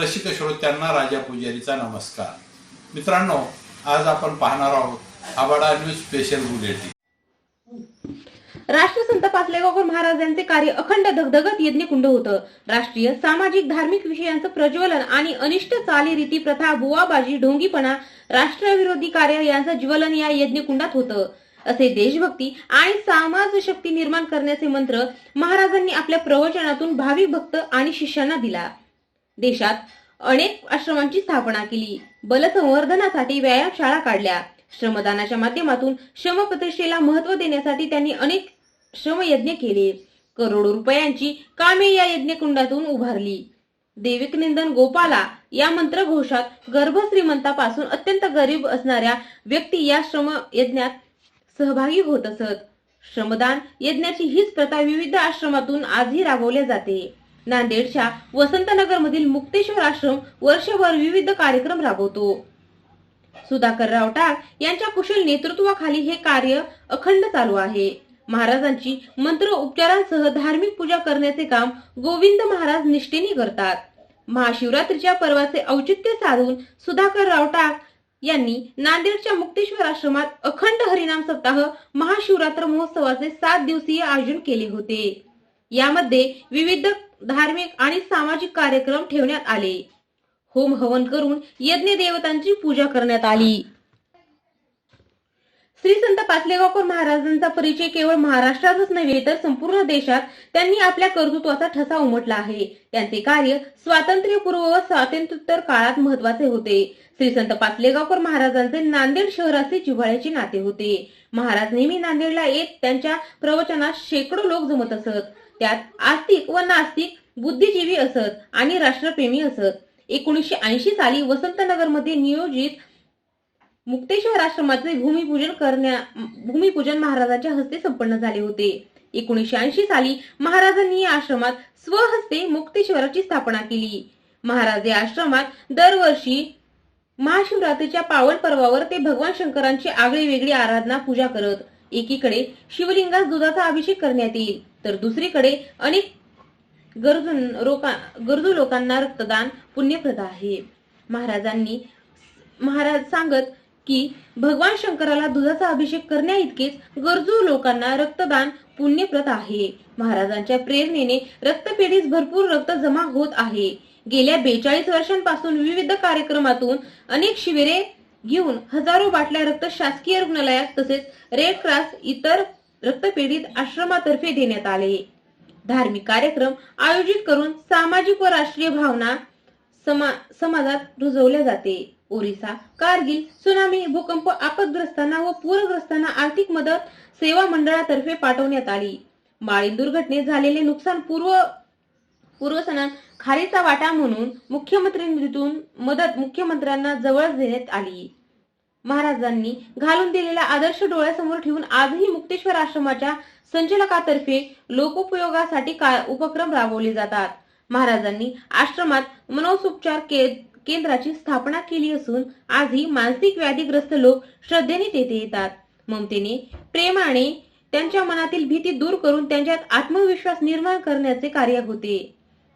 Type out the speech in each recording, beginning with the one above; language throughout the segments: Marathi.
रसिक श्रोत्यांना राजा पुजारीचा नमस्कार. मित्रांनो आज आपण पाहणार आहोत आबाडा न्यूज स्पेशल बुलेटिन. राष्ट्रसंत पासलेगावकर महाराज यांचे कार्य अखंड धगधगत यज्ञकुंड होतं. राष्ट्रीय सामाजिक धार्मिक विषयांचं प्रज्वलन आणि अनिष्ट चालीरीती प्रथा बुवाबाजी ढोंगीपणा राष्ट्रविरोधी कार्य यांचं ज्वलन या यज्ञकुंडात होतं. असे देशभक्ती आणि समाज शक्ती निर्माण करण्याचे मंत्र महाराजांनी आपल्या प्रवचनातून भावी भक्त आणि शिष्यांना दिला. देशात अनेक आश्रमांची स्थापना केली. बलसंवर्धनासाठी व्यायामशाळा काढल्या. श्रमदानाच्या माध्यमातून श्रमप्रतिष्ठेला महत्त्व देण्यासाठी त्यांनी अनेक श्रमयज्ञ केले. करोडो रुपयांची कामे या यज्ञकुंडातून उभारली. देविकनिंदन गोपाला या मंत्र घोषात गर्भश्रीमंतापासून अत्यंत गरीब असणाऱ्या व्यक्ती या श्रम यज्ञात सहभागी होत असत. श्रमदान यज्ञाची हीच प्रथा विविध आश्रमातून आजही राबवल्या जाते. नांदेडच्या वसंतनगर मधील मुक्तेश्वर आश्रम वर्षभर विविध कार्यक्रम राबवतो. सुधाकर टाक यांच्या कुशल नेतृत्वाखाली हे कार्य अखंड चालू आहे. महाराजांची मंत्र उपचारांसह धार्मिक पूजा करण्याचे काम गोविंद महाराज निष्ठेने करतात. महाशिवरात्रीच्या पर्वाचे औचित्य साधून सुधाकर टाक यांनी नांदेडच्या मुक्तेश्वर आश्रमात अखंड हरिनाम सप्ताह महाशिवरात्र महोत्सवाचे सात दिवसीय आयोजन केले होते. यामध्ये विविध धार्मिक आणि सामाजिक कार्यक्रम ठेवण्यात आले. होम हवन करून यज्ञ देवतांची पूजा करण्यात आली. श्री संत पाचलेगावकर महाराजांचा परिचय केवळ महाराष्ट्रातच नव्हे तर संपूर्ण देशात त्यांनी आपल्या कर्तृत्वाचा ठसा उमटला आहे. त्यांचे कार्य स्वातंत्र्यपूर्व व स्वातंत्र्योत्तर काळात महत्त्वाचे होते. श्री संत पाचलेगावकर महाराजांचे नांदेड शहराचे जिव्हाळ्याचे नाते होते. महाराज नेहमी नांदेडला येत त्यांच्या प्रवचनात शेकडो लोक जमत असत. त्यात आस्तिक व नास्तिक बुद्धिजीवी असत आणि राष्ट्रप्रेमी असत. एकोणीसशे ऐंशी साली वसंतनगरमध्ये नियोजित मुक्तेश्वर आश्रमाचे भूमिपूजन करण्या भूमिपूजन महाराजांच्या हस्ते संपन्न झाले होते. एकोणीसशे ऐंशी साली महाराजांनी या आश्रमात स्वहस्ते मुक्तेश्वराची स्थापना केली. महाराज या आश्रमात दरवर्षी महाशिवरात्रीच्या पावन पर्वावर ते भगवान शंकरांची आगळी वेगळी आराधना पूजा करत. एकीकडे शिवलिंगास दुधाचा अभिषेक करण्यात येईल. तर दुसरीकडे अनेक गरजू रोका गरजू लोकांना रक्तदान पुण्यप्रद आहे. महाराजांनी महाराज सांगत की भगवान शंकराला दुधाचा अभिषेक करण्या इतकेच गरजू लोकांना रक्तदान पुण्यप्रद आहे. महाराजांच्या प्रेरणेने रक्तपेढीस भरपूर रक्त जमा होत आहे. गेल्या बेचाळीस वर्षांपासून विविध कार्यक्रमातून अनेक शिबिरे घेऊन हजारो बाटल्या रक्त शासकीय रुग्णालयात तसेच रेड क्रॉस इतर रक्तपेढीत आश्रमातर्फे देण्यात आले. धार्मिक कार्यक्रम आयोजित करून सामाजिक व राष्ट्रीय भावना समा समाजात रुजवल्या जाते. ओरिसा कारगिल सुनामी भूकंप आपदग्रस्तांना व पूरग्रस्तांना आर्थिक मदत सेवा मंडळातर्फे पाठवण्यात आली. माळी दुर्घटनेत झालेले नुकसान पूर्व पूर्वसनात खारीचा वाटा म्हणून मुख्यमंत्री निधीतून मदत मुख्यमंत्र्यांना जवळ देण्यात आली. महाराजांनी घालून दिलेला आदर्श डोळ्यासमोर ठेवून आजही मुक्तेश्वर आश्रमाच्या संचालकातर्फे लोकोपयोगासाठी का- उपक्रम राबवले जातात. महाराजांनी आश्रमात मनोसोपचार के केंद्राची स्थापना केली असून आजही मानसिक व्याधीग्रस्त लोक श्रद्धेने तेथे येतात. ममतेने प्रेमाने त्यांच्या मनातील भीती दूर करून त्यांच्यात आत्मविश्वास निर्माण करण्याचे कार्य होते.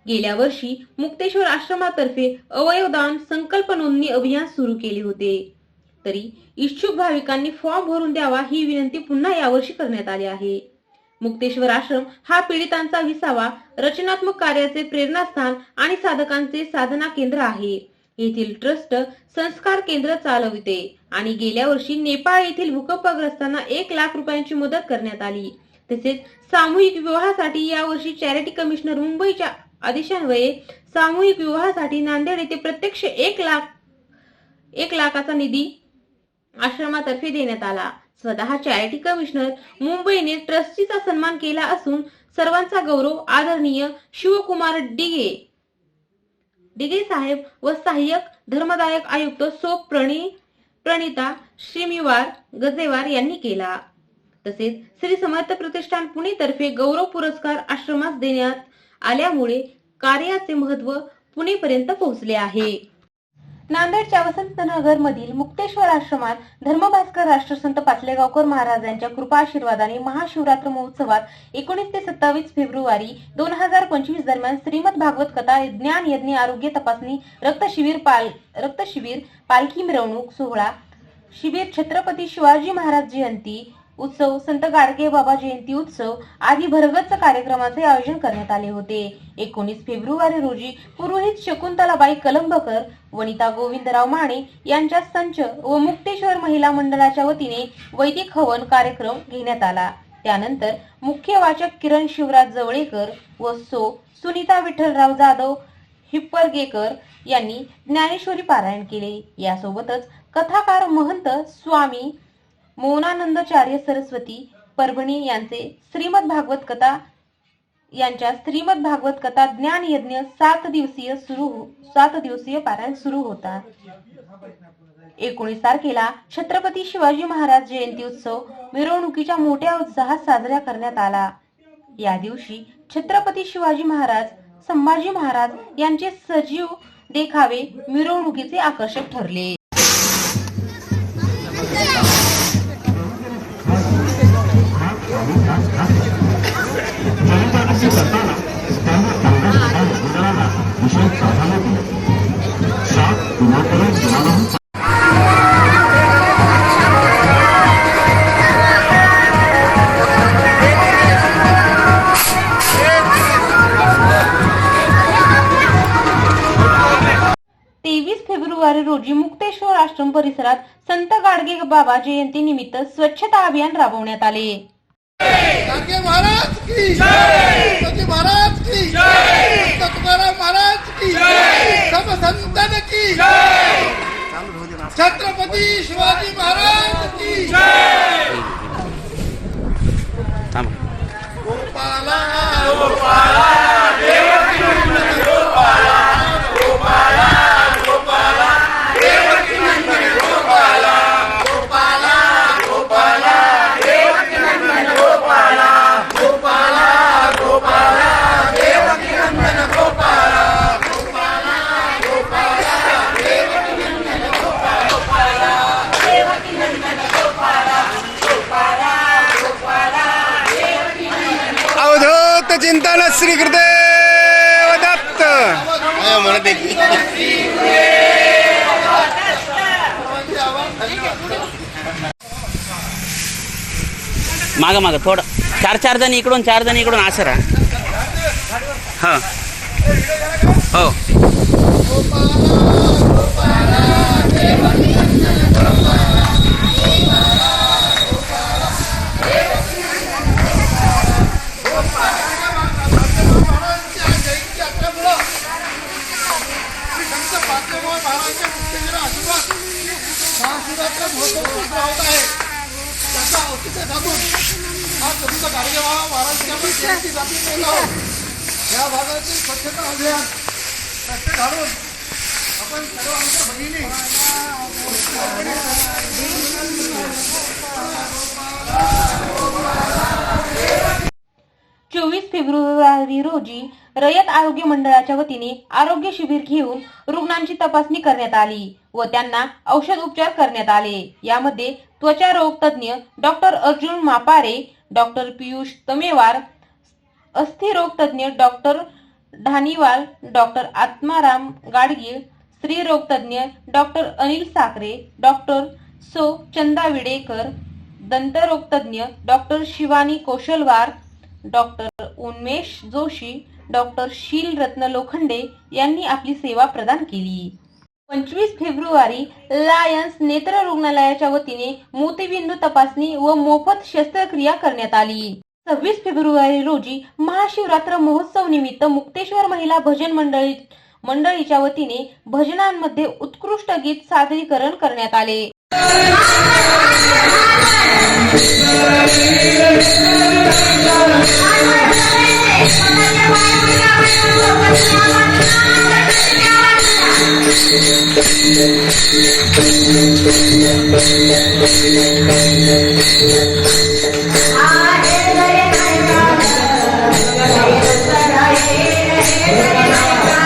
गेल्या वर्षी मुक्तेश्वर आश्रमातर्फे अवयवदान संकल्प नोंदणी अभियान सुरू केले होते. तरी इच्छुक भाविकांनी फॉर्म भरून द्यावा ही विनंती पुन्हा यावर्षी करण्यात आली आहे. मुक्तेश्वर आश्रम हा पीडितांचा विसावा रचनात्मक कार्याचे प्रेरणास्थान आणि साधकांचे साधना केंद्र आहे. येथील ट्रस्ट संस्कार केंद्र चालविते आणि गेल्या वर्षी नेपाळ येथील भूकंपग्रस्तांना एक लाख रुपयांची मदत करण्यात आली. तसेच सामूहिक विवाहासाठी यावर्षी चॅरिटी कमिशनर मुंबईच्या आदेशान्वये सामूहिक विवाहासाठी नांदेड येथे प्रत्यक्ष एक लाख एक लाखाचा निधी आश्रमातर्फे देण्यात आला. स्वतः चॅरिटी कमिशनर मुंबईने ट्रस्टीचा सन्मान केला असून सर्वांचा गौरव आदरणीय शिवकुमार डिगे. डिगे साहेब व सहाय्यक धर्मदायक आयुक्त सोप प्रणी प्रणिता श्रीमिवार गजेवार यांनी केला. तसेच श्री समर्थ प्रतिष्ठान पुणे तर्फे गौरव पुरस्कार आश्रमास देण्यात आल्यामुळे कार्याचे महत्त्व पुणेपर्यंत पोहोचले आहे. नांदेडच्या वसंतनगर मधील मुक्तेश्वर आश्रमात धर्मभास्कर राष्ट्रसंत पाचलेगावकर महाराजांच्या कृपा आशीर्वादाने महाशिवरात्र महोत्सवात एकोणीस ते सत्तावीस फेब्रुवारी दोन हजार पंचवीस दरम्यान श्रीमद भागवत कथा ज्ञान यज्ञ आरोग्य तपासणी रक्तशिबिर पाल रक्तशिबिर पालखी मिरवणूक सोहळा शिबिर छत्रपती शिवाजी महाराज जयंती उत्सव संत गाडगे बाबा जयंती उत्सव आदी भरगच्च कार्यक्रमाचे आयोजन करण्यात आले होते. एकोणीस फेब्रुवारी रोजी पुरोहित शकुंतलाबाई कलंबकर वनिता गोविंदराव माने यांच्या संच व मुक्तेश्वर महिला मंडळाच्या वतीने वैदिक हवन कार्यक्रम घेण्यात आला. त्यानंतर मुख्य वाचक किरण शिवराज जवळेकर व सो सुनीता विठ्ठलराव जाधव हिप्परगेकर यांनी ज्ञानेश्वरी पारायण केले. यासोबतच कथाकार महंत स्वामी मौनानंदचार्य सरस्वती परभणी यांचे श्रीमद भागवत कथा यांच्या श्रीमद भागवत कथा ज्ञान यज्ञ सात दिवसीय सुरू हो- सात दिवसीय पारायण सुरू होता. एकोणीस तारखेला छत्रपती शिवाजी महाराज जयंती उत्सव मिरवणुकीच्या मोठ्या उत्साहात साजरा करण्यात आला. या दिवशी छत्रपती शिवाजी महाराज संभाजी महाराज यांचे सजीव देखावे मिरवणुकीचे आकर्षक ठरले. फेब्रुवारी रोजी मुक्तेश्वर आश्रम परिसरात संत गाडगे बाबा जयंती निमित्त स्वच्छता अभियान राबवण्यात आले. गाडगे महाराज की संताजी महाराज की संत तुकाराम महाराज की सब संतन की छत्रपती शिवाजी महाराज की गोपाला अवधूत चिंतन श्री गुरुदेव दत्त म्हणत मागं मागं थोडं चार चार जण इकडून चार जण इकडून असं राहा हां हो महाराजांच्या आपण जयंती या भागातील स्वच्छता अभियान रस्ते घालून आपण सर्व आमच्या भगिनी चोवीस फेब्रुवारी रोजी रयत आरोग्य मंडळाच्या वतीने आरोग्य शिबिर घेऊन रुग्णांची तपासणी करण्यात आली व त्यांना औषध उपचार करण्यात आले. यामध्ये त्वचा रोग तज्ज्ञ डॉक्टर अर्जुन मापारे डॉक्टर पियुष तमेवार अस्थिरोगतज्ञ डॉक्टर ढानीवाल डॉक्टर आत्माराम गाडगीळ स्त्रीरोग तज्ञ डॉक्टर अनिल साखरे डॉक्टर सो Chanda विडेकर दंतरोगतज्ञ doctor Shivani Koshalwar doctor Unmesh Joshi doctor Sheelratna Lokhande यांनी आपली सेवा प्रदान केली. पंचवीस फेब्रुवारी लायन्स नेत्र रुग्णालयाच्या वतीने मोतीबिंदू तपासणी व मोफत शस्त्रक्रिया करण्यात आली. सव्वीस फेब्रुवारी रोजी महाशिवरात्र महोत्सव निमित्त मुक्तेश्वर महिला भजन मंडळी मंडळीच्या वतीने भजनांमध्ये उत्कृष्ट गीत सादरीकरण करण्यात आले.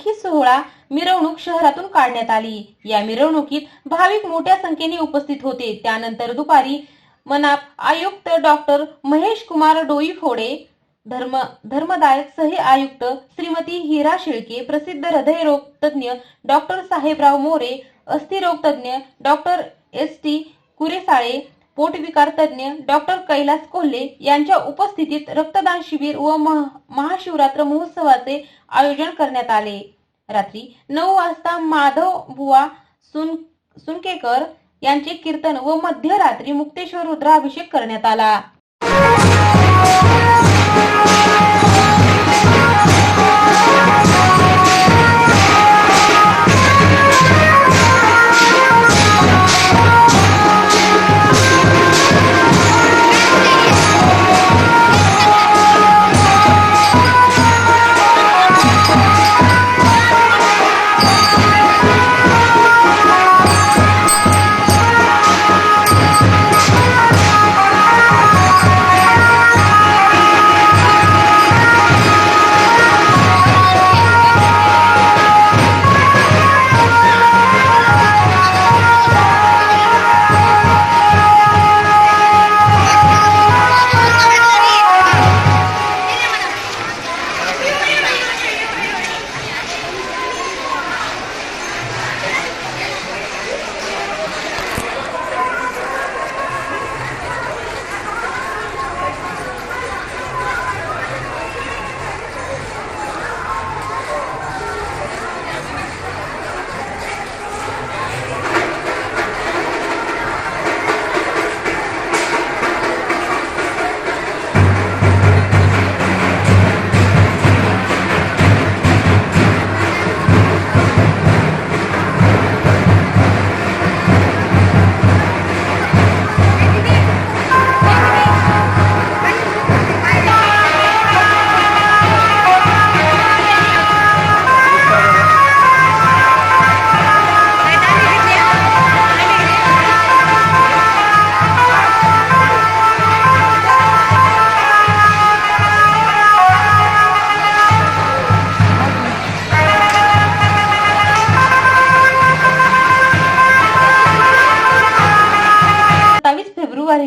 पालखी सोहळा मिरवणूक शहरातून काढण्यात आली. या मिरवणुकीत भाविक मोठ्या संख्येने उपस्थित होते. त्यानंतर दुपारी मनाप आयुक्त डॉक्टर महेश कुमार डोईफोडे धर्म धर्मदायक सह आयुक्त श्रीमती हिरा शेळके प्रसिद्ध हृदयरोग तज्ञ डॉक्टर साहेबराव मोरे अस्थिरोग तज्ञ डॉक्टर एस टी कुरेसाळे पोटविकार तज्ञ डॉक्टर कैलास कोल्हे यांच्या उपस्थितीत रक्तदान शिबिर व महाशिवरात्र महोत्सवाचे आयोजन करण्यात आले. रात्री नऊ वाजता माधव बुवा सुन सुनकेकर यांचे कीर्तन व मध्यरात्री मुक्तेश्वर रुद्राभिषेक करण्यात आला.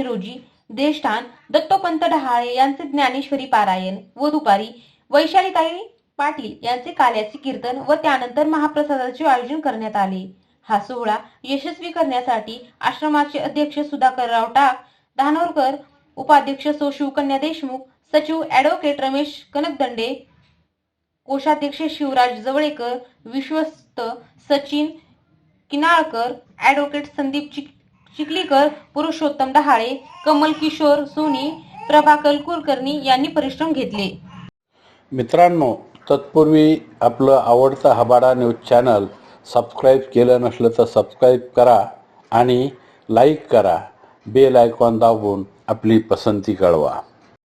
फेब्रुवारी रोजी देष्टान दत्तोपंत डहाळे यांचे ज्ञानेश्वरी पारायण व दुपारी वैशालीताई पाटील यांचे काल्याचे कीर्तन व त्यानंतर महाप्रसादाचे आयोजन करण्यात आले. हा सोहळा यशस्वी करण्यासाठी आश्रमाचे अध्यक्ष सुधाकरराव टाक धानोरकर उपाध्यक्ष सो शिवकन्या देशमुख सचिव ऍडव्होकेट रमेश कनकदंडे कोषाध्यक्ष शिवराज जवळेकर विश्वस्त सचिन किनाळकर ऍडव्होकेट संदीप चिक चिखलीकर पुरुषोत्तम डहाळे कमल किशोर सोनी प्रभाकर कुलकर्णी यांनी परिश्रम घेतले. मित्रांनो तत्पूर्वी आपलं आवडतं हबाडा न्यूज चॅनल सबस्क्राईब केलं नसलं तर सबस्क्राईब करा आणि लाईक करा. बेल आयकॉन दाबून आपली पसंती कळवा.